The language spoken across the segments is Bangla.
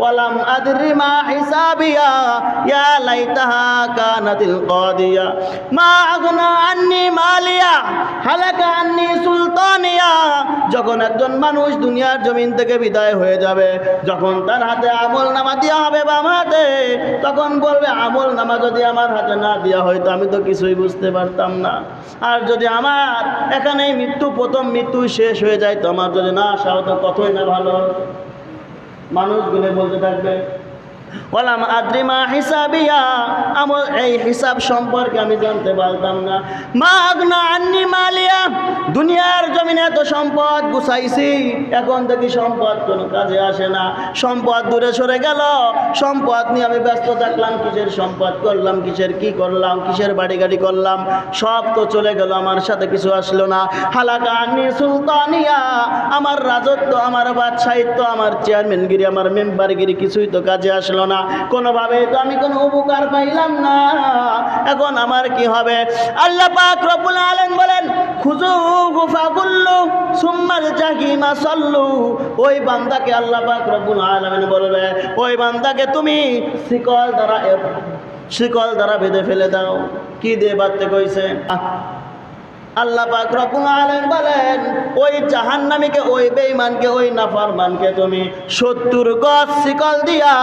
ওয়ালাম আদরি মা হিসাবিয়া, ইয়া লাইতাহা কানাতিল কাদিয়া। মা আগনা আন্নি মালিয়া, হালাকা আন্নি সুলতানিয়া। যখন একজন মানুষ দুনিয়ার জমিন থেকে বিদায় হয়ে যাবে, যখন তার হাতে আমল নামা দেওয়া হবে বাম হাতে, তখন বলবে, আমল নামা যদি আমার হাতে না দেওয়া হয়তো আমি তো কিছুই বুঝতে পারতাম না। আর যদি আমার এখানে মৃত্যু, প্রথম মৃত্যু শেষ হয়ে যায়, তো আমার যদি না আসা হতো, কতই না ভালো হতো। মানুষগুলো বলতে থাকবে বললাম আদ্রিমা হিসাবিয়া। আমার এই হিসাব সম্পর্কে আমি জানতে পারতাম না। মা আগনা আন্নি মালিয়া। দুনিয়ার জমিনে এত সম্পদ গুছাইছি, এখন দেখি সম্পদ কোনো কাজে আসে না। সম্পদ দূরে সরে গেল। সম্পদ নিয়ে আমি ব্যস্ত থাকলাম, কিসের সম্পদ করলাম, কিসের কি করলাম, কিসের বাড়ি গাড়ি করলাম, সব তো চলে গেল, আমার সাথে কিছু আসলো না। হালাকা আন্নি সুলতানিয়া। আমার রাজত্ব, আমার বাদশাহিত্য আমার চেয়ারম্যানগিরি আমার মেম্বারগিরি কিছুই তো কাজে আসলো না। কোনোভাবে তো আমি কোনো উপকার পাইলাম না। এখন আমার কি হবে? আল্লাহ পাক রব্বুল আলামিন বলেন খুজু গুফা গুল্লু সুম্মাল জাহিমা সল্লু। ওই বান্দাকে আল্লাহ পাক রব্বুল আলামিন বলবে, ওই বান্দাকে তুমি শিকল দ্বারা শিকল দ্বারা বেঁধে ফেলে দাও। কি দিয়ে বাঁধতে কইছে? আল্লাহ পাক রব্বুল আলামিন বলেন, ওই জাহান্নামীকে, ওই বেঈমানকে, ওই নাফরমানকে তুমি সত্তর গজ শিকল দিয়া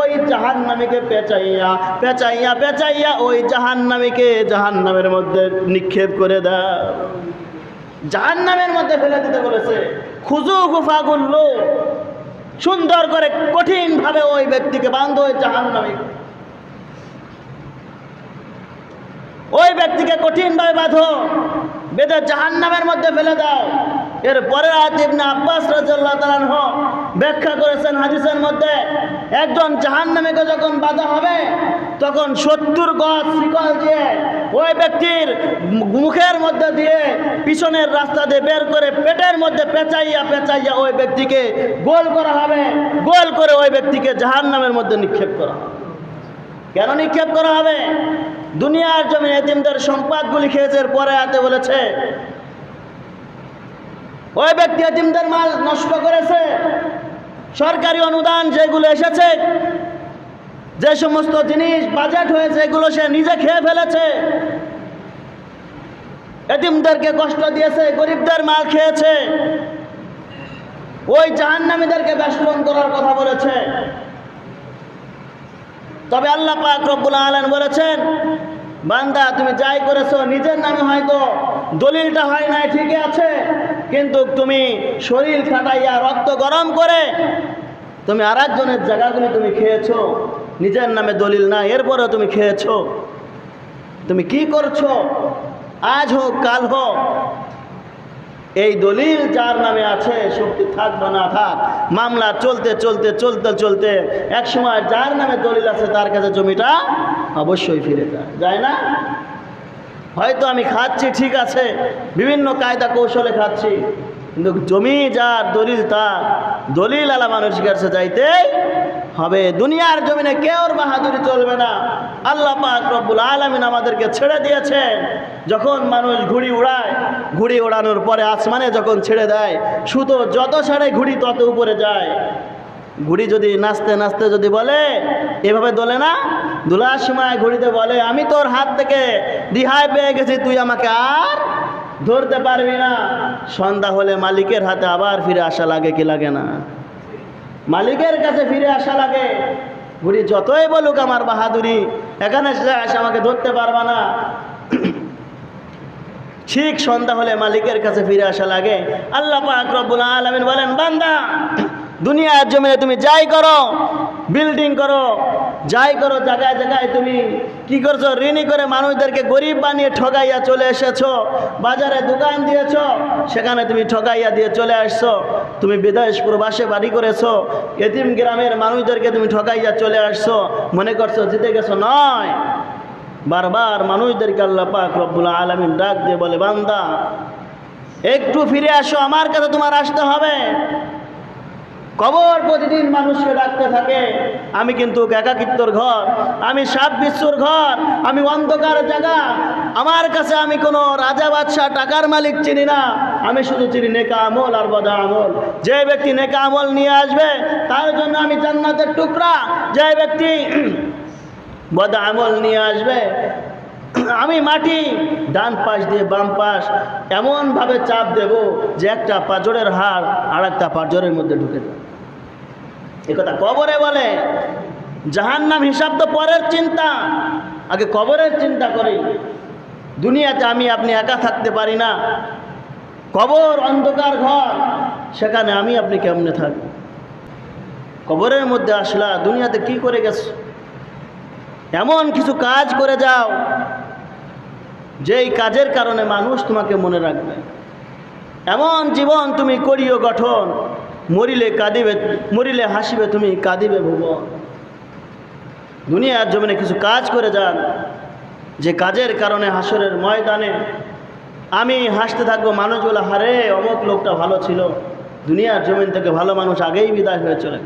ওই জাহান্নামীকে পেঁচাইয়া পেঁচাইয়া পেঁচাইয়া ওই জাহান্নামীকে জাহান্নামের মধ্যে নিক্ষেপ করে দাও। জাহান্নামের মধ্যে ফেলে দিতে বলেছে, খুজু গুফা গুল্লু, সুন্দর করে কঠিনভাবে ওই ব্যক্তিকে বান্ধ ওই জাহান্নামী। ওই ব্যক্তিকে কঠিনভাবে বাঁধো বেঁধে জাহান্নামের মধ্যে ফেলে দাও। এর পরে ইবনে আব্বাস রাদিয়াল্লাহু তাআলা ব্যাখ্যা করেছেন হাদিসের মধ্যে একজন জাহান্নামীকে যখন বাঁধা হবে, তখন সত্তর গজ শিকল দিয়ে ওই ব্যক্তির মুখের মধ্যে দিয়ে পিছনের রাস্তা দিয়ে বের করে পেটের মধ্যে পেঁচাইয়া পেঁচাইয়া ওই ব্যক্তিকে গোল করা হবে। গোল করে ওই ব্যক্তিকে জাহান্নামের মধ্যে নিক্ষেপ করা হবে। কেন নিক্ষেপ করা হবে? দুনিয়ার জমি এতিমদের সম্পদগুলি খেয়েছে পরে আতে বলেছে, ওই ব্যক্তি এতিমদের মাল নষ্ট করেছে। সরকারি অনুদান যেগুলো এসেছে, যে সমস্ত জিনিস বাজেট হয়েছে, এগুলো সে নিজে খেয়ে ফেলেছে। এতিমদেরকে কষ্ট দিয়েছে, গরিবদের মাল খেয়েছে। ওই জাহান্নামীদেরকে বেষ্টন করার কথা বলেছে। তবে আল্লাহ পাক রব্বুল আলামিন বলেছেন, বান্দা, তুমি যাই করেছ, নিজের নামে হয়তো দলিলটা হয় নাই, ঠিকই আছে, কিন্তু তুমি শরীর খাটাইয়া রক্ত গরম করে তুমি আর একজনের জায়গাগুলি তুমি খেয়েছো, নিজের নামে দলিল না এরপরেও তুমি খেয়েছো। তুমি কি করছ? আজ হোক, কাল হোক এই দলিল যার নামে আছে, শক্তি থাক বা না, থাক। মামলা চলতে চলতে চলতে চলতে এক সময় যার নামে দলিল আছে, তার কাছে জমিটা অবশ্যই ফিরে যায়। যায় না? হয়তো আমি খাচ্ছি, ঠিক আছে। বিভিন্ন কায়দা কৌশলে খাচ্ছি। কিন্তু জমি যার দলিল, তার দলিল আলা মানুষের কাছে যাইতে হবে। দুনিয়ার জমিনে কেউর বাহাদুরি চলবে না। আল্লাহ পাক রব্বুল আলমিন আমাদেরকে ছেড়ে দিয়েছেন। যখন মানুষ ঘুড়ি উড়ায় ঘুড়ি ওড়ানোর পরে আসমানে যখন ছেড়ে দেয়, সুতো যত ছাড়ে ঘুড়ি তত উপরে যায়। ঘুড়ি যদি নাচতে নাচতে যদি বলে, এভাবে দোলে না? দোলার সময় ঘুড়িতে বলে, আমি তোর হাত থেকে দিহায় পেয়ে গেছি, তুই আমাকে আর ধরতে পারবি না। সন্ধ্যা হলে মালিকের হাতে আবার ফিরে আসা লাগে কি লাগে না? মালিকের কাছে ফিরে আসা লাগে। ঘুড়ি যতই বলুক আমার বাহাদুরি, এখানে আমাকে ধরতে পারবা না। ঠিক সন্ধ্যা হলে মালিকের কাছে ফিরে আসা লাগে। আল্লাহ পাক আলামিন বলেন, বান্দা, দুনিয়ার জমিনে তুমি যাই করো বিল্ডিং করো, যাই করো, জায়গায় জায়গায় তুমি কি করছ? ঋণী করে মানুষদেরকে গরিব বানিয়ে ঠগাইয়া চলে এসেছ, বাজারে দোকান দিয়েছ, সেখানে তুমি ঠগাইয়া দিয়ে চলে আসছো, তুমি বিদেশ প্রবাসে বাড়ি করেছ, এতিম গ্রামের মানুষদেরকে তুমি ঠগাইয়া চলে আসছো, মনে করছ জিতে গেছো, নয়। বারবার মানুষদেরকে আল্লাহ পাক রব্বুল আলমিন ডাক দিয়ে বলে, বান্দা, একটু ফিরে আসো, আমার কাছে তোমার আসতে হবে। কবর প্রতিদিন মানুষকে ডাকতে থাকে। আমি কিন্তু একাকিত্বর ঘর, আমি সাত বিশ্বর ঘর, আমি অন্ধকার জায়গা। আমার কাছে আমি কোনো রাজা, বাদশাহ, টাকার মালিক চিনি না। আমি শুধু চিনি নেকা আমল আর বদা আমল। যে ব্যক্তি নেকা আমল নিয়ে আসবে, তার জন্য আমি জান্নাতের টুকরা। যে ব্যক্তি বদা আমল নিয়ে আসবে। আমি মাটি, ডান পাশ দিয়ে বাম পাশ এমনভাবে চাপ দেব যে একটা পাজরের হাড় আর একটা পাজরের মধ্যে ঢুকে যাবে কথা কবরে বলে জাহান নাম হিসাব তো পরের চিন্তা। আগে কবরের চিন্তা করি। দুনিয়াতে আমি, আপনি একা থাকতে পারি না। কবর, অন্ধকার ঘর, সেখানে আমি, আপনি কেমনে থাকব? কবরের মধ্যে আসলা, দুনিয়াতে কি করে গেছো? এমন কিছু কাজ করে যাও, যেই কাজের কারণে মানুষ তোমাকে মনে রাখবে। এমন জীবন তুমি করিও গঠন, মরিলে কাঁদিবে, মরিলে হাসিবে তুমি, কাঁদিবে ভুবন। দুনিয়ার জমিনে কিছু কাজ করে যান, যে কাজের কারণে হাসরের ময়দানে। আমি হাসতে থাকব, মানুষ বলে, হারে, অমুক লোকটা ভালো ছিল। দুনিয়ার জমিন থেকে ভালো মানুষ আগেই বিদায় হয়ে চলে।